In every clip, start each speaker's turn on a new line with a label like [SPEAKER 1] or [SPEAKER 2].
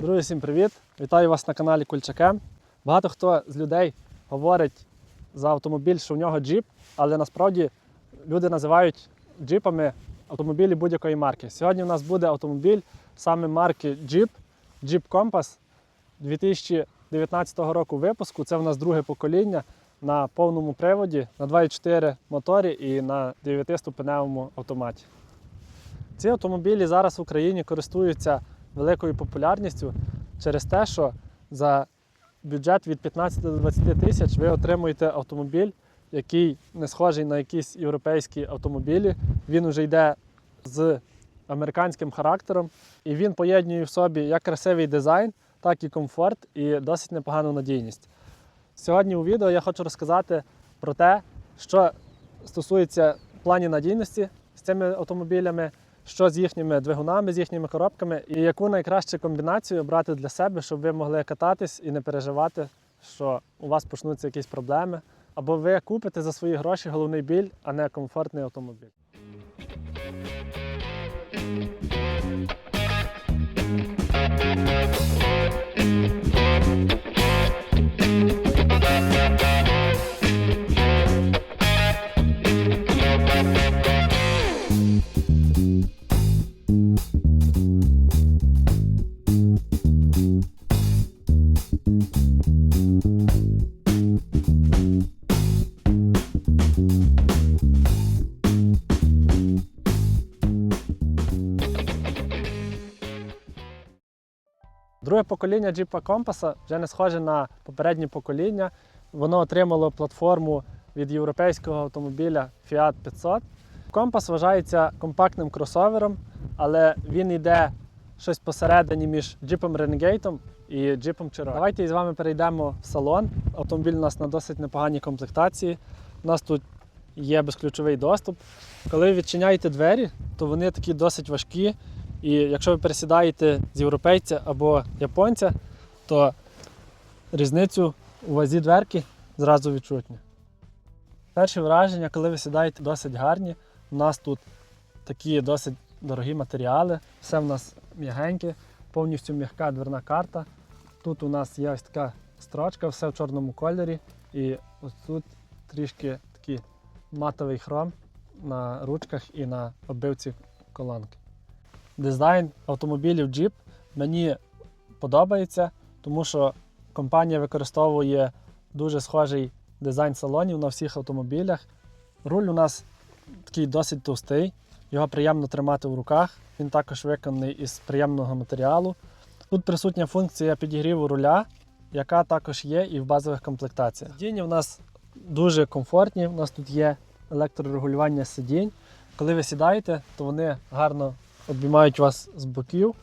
[SPEAKER 1] Друзі, всім привіт! Вітаю вас на каналі Кульчакем. Багато хто з людей говорить за автомобіль, що в нього джіп, але насправді люди називають джипами автомобілі будь-якої марки. Сьогодні у нас буде автомобіль саме марки Jeep, Jeep Compass 2019 року випуску. Це в нас друге покоління на повному приводі, на 2.4 моторі і на 9-ступеневому автоматі. Ці автомобілі зараз в Україні користуються великою популярністю через те, що за бюджет від 15 до 20 тисяч ви отримуєте автомобіль, який не схожий на якісь європейські автомобілі. Він вже йде з американським характером, і він поєднує в собі як красивий дизайн, так і комфорт, і досить непогану надійність. Сьогодні у відео я хочу розказати про те, що стосується плані надійності з цими автомобілями, що з їхніми двигунами, з їхніми коробками, і яку найкращу комбінацію брати для себе, щоб ви могли кататись і не переживати, що у вас почнуться якісь проблеми, або ви купите за свої гроші головний біль, а не комфортний автомобіль. Друге покоління Jeep Compass вже не схоже на попереднє покоління. Воно отримало платформу від європейського автомобіля Fiat 500. Compass вважається компактним кросовером, але він йде щось посередині між Jeep Renegade і Jeep Cherokee. Давайте з вами перейдемо в салон. Автомобіль у нас на досить непоганій комплектації. У нас тут є безключовий доступ. Коли ви відчиняєте двері, то вони такі досить важкі. І якщо ви пересідаєте з європейця або японця, то різницю у вазі дверки зразу відчутні. Перші враження, коли ви сідаєте, досить гарні. У нас тут такі досить дорогі матеріали, все в нас м'ягеньке, повністю м'яка дверна карта. Тут у нас є ось така строчка, все в чорному кольорі. І ось тут трішки такий матовий хром на ручках і на оббивці колонки. Дизайн автомобілів Jeep мені подобається, тому що компанія використовує дуже схожий дизайн салонів на всіх автомобілях. Руль у нас такий досить товстий, його приємно тримати в руках. Він також виконаний із приємного матеріалу. Тут присутня функція підігріву руля, яка також є і в базових комплектаціях. Сидіння у нас дуже комфортні. У нас тут є електрорегулювання сидінь. Коли ви сідаєте, то вони гарно обіймають вас з боків.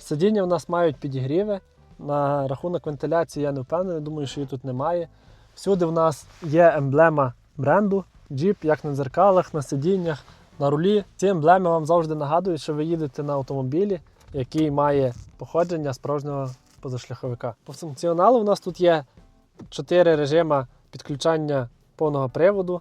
[SPEAKER 1] Сидіння у нас мають підігріви. На рахунок вентиляції я не впевнений, думаю, що її тут немає. Всюди в нас є емблема бренду Jeep, як на дзеркалах, на сидіннях, на рулі. Ці емблеми вам завжди нагадують, що ви їдете на автомобілі, який має походження справжнього позашляховика. По функціоналу у нас тут є 4 режими підключання повного приводу.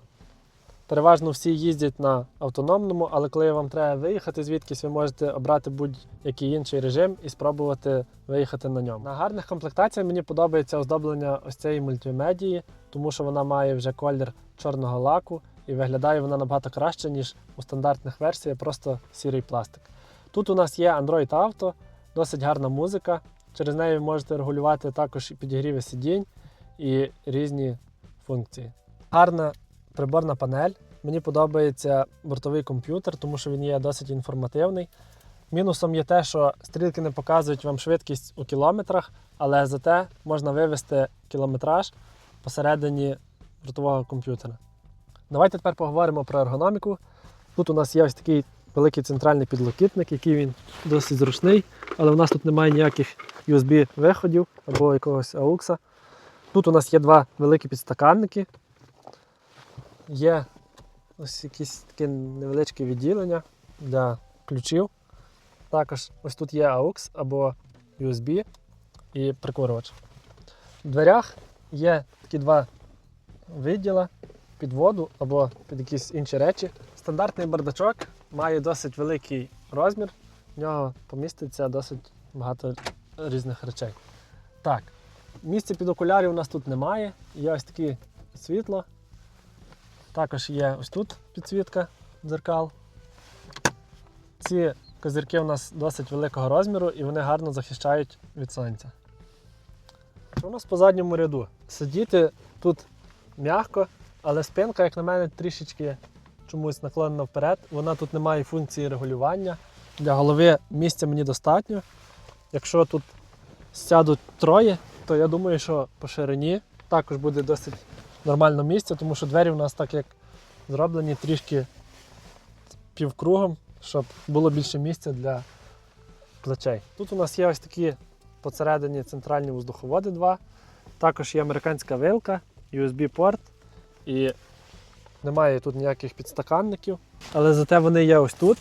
[SPEAKER 1] Переважно всі їздять на автономному, але коли вам треба виїхати звідкись, ви можете обрати будь-який інший режим і спробувати виїхати на ньому. На гарних комплектаціях мені подобається оздоблення ось цієї мультимедії, тому що вона має вже колір чорного лаку і виглядає вона набагато краще, ніж у стандартних версіях, просто сірий пластик. Тут у нас є Android Auto, досить гарна музика. Через неї ви можете регулювати також і підігріви сидінь і різні функції. Гарна приборна панель. Мені подобається бортовий комп'ютер, тому що він є досить інформативний. Мінусом є те, що стрілки не показують вам швидкість у кілометрах, але зате можна вивести кілометраж посередині бортового комп'ютера. Давайте тепер поговоримо про ергономіку. Тут у нас є ось такий великий центральний підлокітник, який він досить зручний, але у нас тут немає ніяких USB-виходів або якогось AUX. Тут у нас є два великі підстаканники. Є ось якісь таке невеличке відділення для ключів. Також ось тут є AUX або USB і прикурювач. В дверях є такі два відділа під воду або під якісь інші речі. Стандартний бардачок має досить великий розмір, в нього поміститься досить багато різних речей. Так, місця під окулярів у нас тут немає. Є ось таке світло. Також є ось тут підсвітка дзеркал. Ці козирки у нас досить великого розміру і вони гарно захищають від сонця. Що у нас по задньому ряду? Сидіти тут м'яко, але спинка, як на мене, трішечки чомусь наклонена вперед. Вона тут не має функції регулювання. Для голови місця мені достатньо. Якщо тут сядуть троє, то я думаю, що по ширині також буде досить нормально місце, тому що двері у нас так як зроблені трішки півкругом, щоб було більше місця для плечей. Тут у нас є ось такі посередині центральні воздуховоди два. Також є американська вилка, USB-порт і немає тут ніяких підстаканників. Але зате вони є ось тут.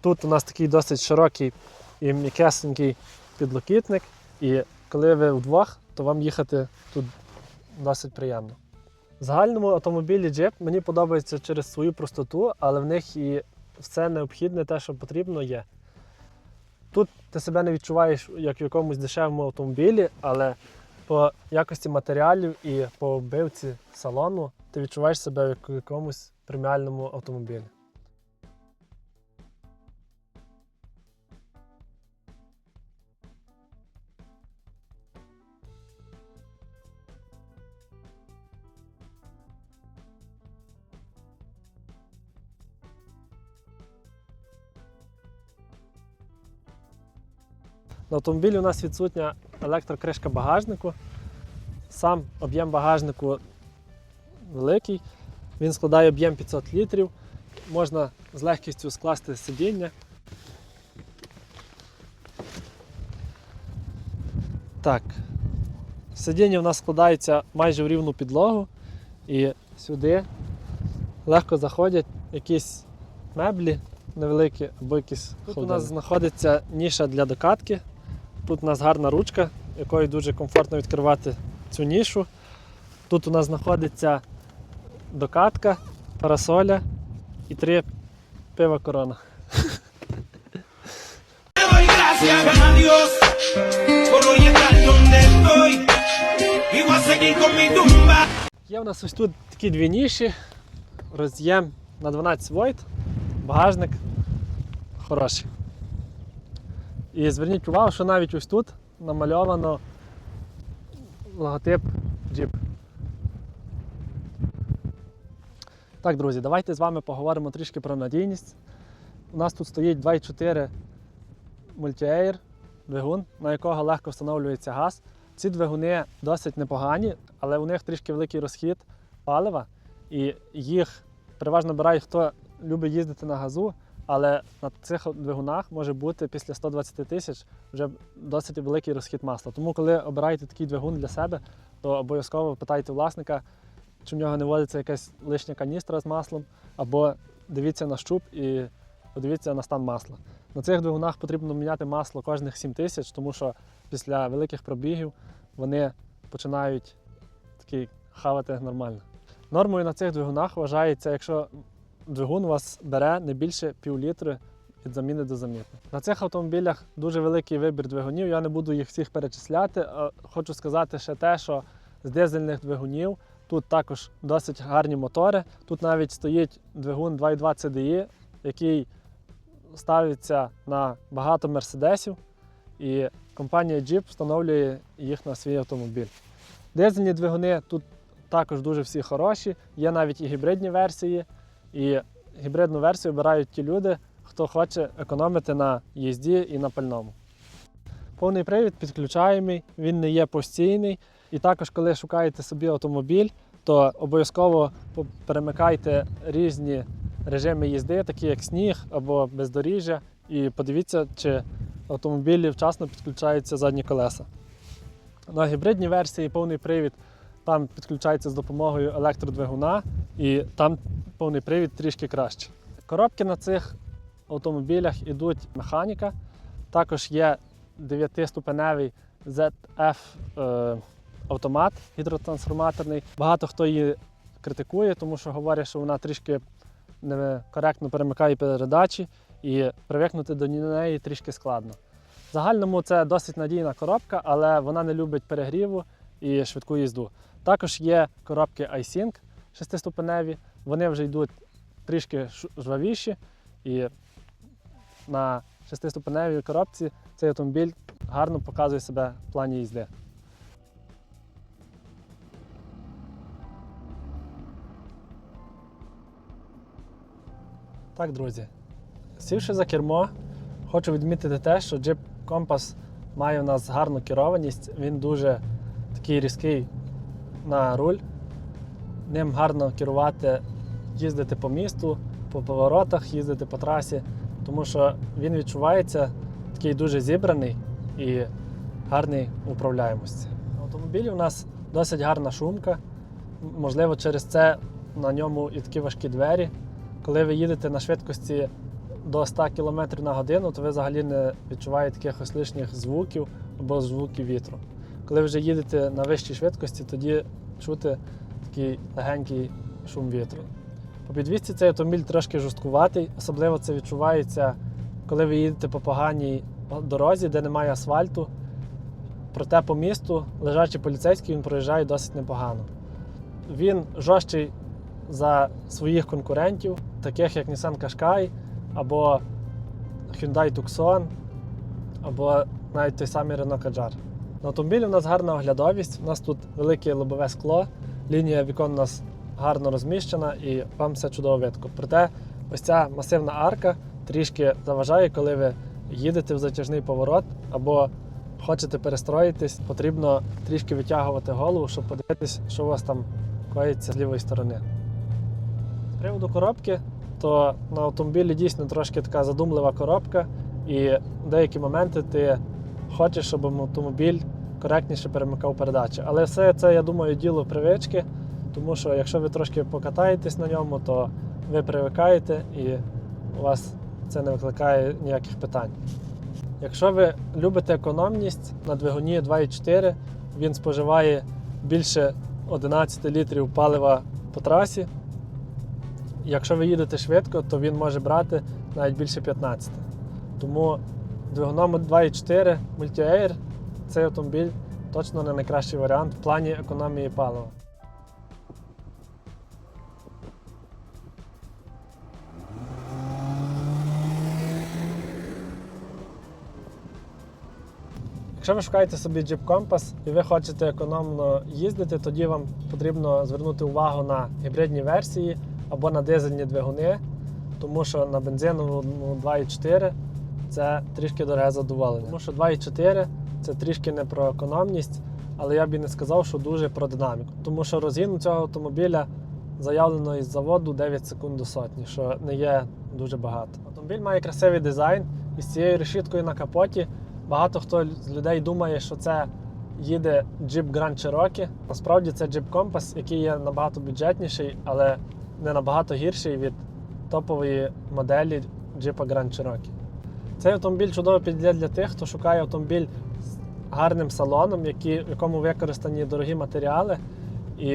[SPEAKER 1] Тут у нас такий досить широкий і м'якесенький підлокітник. І коли ви вдвох, то вам їхати тут досить приємно. В загальному автомобілі Jeep мені подобається через свою простоту, але в них і все необхідне, те, що потрібно, є. Тут ти себе не відчуваєш як в якомусь дешевому автомобілі, але по якості матеріалів і по оббивці салону ти відчуваєш себе як в якомусь преміальному автомобілі. На автомобілі у нас відсутня електрокришка багажнику. Сам об'єм багажнику великий. Він складає об'єм 500 літрів. Можна з легкістю скласти сидіння. Так. Сидіння у нас складається майже в рівну підлогу. І сюди легко заходять якісь меблі невеликі або якісь. Тут у нас знаходиться ніша для докатки. Тут у нас гарна ручка, якою дуже комфортно відкривати цю нішу. Тут у нас знаходиться докатка, парасоля і три пива корона. Є у нас ось тут такі дві ніші, роз'єм на 12 вольт, багажник хороший. І зверніть увагу, що навіть ось тут намальовано логотип Jeep. Так, друзі, давайте з вами поговоримо трішки про надійність. У нас тут стоїть 2.4 Multi-Air двигун, на якого легко встановлюється газ. Ці двигуни досить непогані, але у них трішки великий розхід палива, і їх переважно набирають, хто любить їздити на газу, але на цих двигунах може бути після 120 тисяч вже досить великий розхід масла. Тому, коли обираєте такий двигун для себе, то обов'язково питайте власника, чи в нього не водиться якась лишня каністра з маслом, або дивіться на щуп і подивіться на стан масла. На цих двигунах потрібно міняти масло кожних 7 тисяч, тому що після великих пробігів вони починають такий хавати нормально. Нормою на цих двигунах вважається, якщо двигун у вас бере не більше пів літри від заміни до заміни. На цих автомобілях дуже великий вибір двигунів. Я не буду їх всіх перечисляти. Хочу сказати ще те, що з дизельних двигунів тут також досить гарні мотори. Тут навіть стоїть двигун 2.2 CDI, який ставиться на багато мерседесів, і компанія Jeep встановлює їх на свій автомобіль. Дизельні двигуни тут також дуже всі хороші, є навіть і гібридні версії. І гібридну версію обирають ті люди, хто хоче економити на їзді і на пальному. Повний привід підключаємий, він не є постійний. І також, коли шукаєте собі автомобіль, то обов'язково перемикайте різні режими їзди, такі як сніг або бездоріжжя, і подивіться, чи автомобілі вчасно підключаються задні колеса. На гібридній версії повний привід там підключається з допомогою електродвигуна, і там повний привід трішки краще. Коробки на цих автомобілях ідуть механіка. Також є 9-ступеневий ZF е, автомат гідротрансформаторний. Багато хто її критикує, тому що говорять, що вона трішки некоректно перемикає передачі і привикнути до неї трішки складно. В загальному це досить надійна коробка, але вона не любить перегріву і швидку їзду. Також є коробки iSync шестиступеневі, вони вже йдуть трішки жвавіші, і на шестиступеневій коробці цей автомобіль гарно показує себе в плані їзди. Так, друзі, сівши за кермо, хочу відмітити те, що Jeep Compass має у нас гарну керованість. Він дуже такий різкий на руль. Ним гарно керувати, їздити по місту, по поворотах, їздити по трасі, тому що він відчувається такий дуже зібраний і гарний управляємості. На автомобілі у нас досить гарна шумка. Можливо, через це на ньому і такі важкі двері. Коли ви їдете на швидкості до 100 км на годину, то ви взагалі не відчуваєте якихось лишніх звуків або звуків вітру. Коли вже їдете на вищій швидкості, тоді чути такий легенький шум вітру. По підвісці цей автомобіль трошки жорсткуватий, особливо це відчувається, коли ви їдете по поганій дорозі, де немає асфальту. Проте по місту лежачий поліцейський він проїжджає досить непогано. Він жорсткий за своїх конкурентів, таких як Nissan Qashqai або Hyundai Tucson, або навіть той самий Renault Kadjar. На автомобілі у нас гарна оглядовість, у нас тут велике лобове скло, лінія вікон у нас гарно розміщена і вам все чудово видко. Проте ось ця масивна арка трішки заважає, коли ви їдете в затяжний поворот або хочете перестроїтись, потрібно трішки витягувати голову, щоб подивитись, що у вас там коїться з лівої сторони. З приводу коробки, то на автомобілі дійсно трошки така задумлива коробка, і деякі моменти ти хочеш, щоб автомобіль коректніше перемикав передачі. Але все це, я думаю, діло привички, тому що якщо ви трошки покатаєтесь на ньому, то ви привикаєте і у вас це не викликає ніяких питань. Якщо ви любите економність на двигуні 2.4, він споживає більше 11 літрів палива по трасі. Якщо ви їдете швидко, то він може брати навіть більше 15. Тому двигуном 2.4 Multi-Air цей автомобіль точно не найкращий варіант в плані економії палива. Якщо ви шукаєте собі Jeep Compass і ви хочете економно їздити, тоді вам потрібно звернути увагу на гібридні версії або на дизельні двигуни, тому що на бензиновому 2.4 це трішки дороге задоволення. Тому що 2.4 це трішки не про економність, але я б і не сказав, що дуже про динаміку. Тому що розгін у цього автомобіля заявлено із заводу 9 секунд до сотні, що не є дуже багато. Автомобіль має красивий дизайн із цією решіткою на капоті. Багато хто з людей думає, що це їде Jeep Grand Cherokee. Насправді це Jeep Compass, який є набагато бюджетніший, але не набагато гірший від топової моделі Jeep Grand Cherokee. Цей автомобіль чудово підійде для тих, хто шукає автомобіль з гарним салоном, які, в якому використані дорогі матеріали, і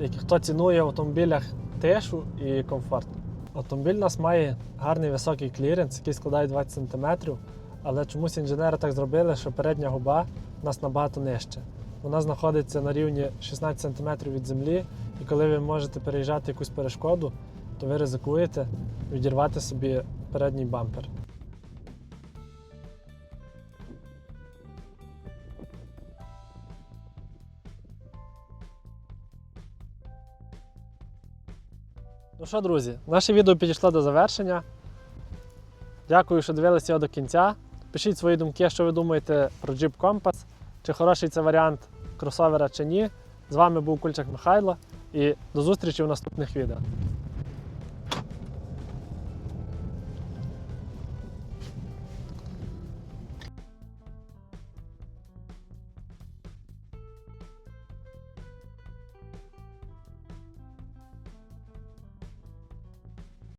[SPEAKER 1] які- хто цінує в автомобілях тишу і комфорт. Автомобіль у нас має гарний високий кліренс, який складає 20 см, але чомусь інженери так зробили, що передня губа у нас набагато нижче. Вона знаходиться на рівні 16 см від землі, і коли ви можете переїжджати якусь перешкоду, то ви ризикуєте відірвати собі передній бампер. Що, друзі, наше відео підійшло до завершення. Дякую, що дивилися його до кінця. Пишіть свої думки, що ви думаєте про Jeep Compass, чи хороший це варіант кросовера чи ні. З вами був Кульчак Михайло і до зустрічі в наступних відео.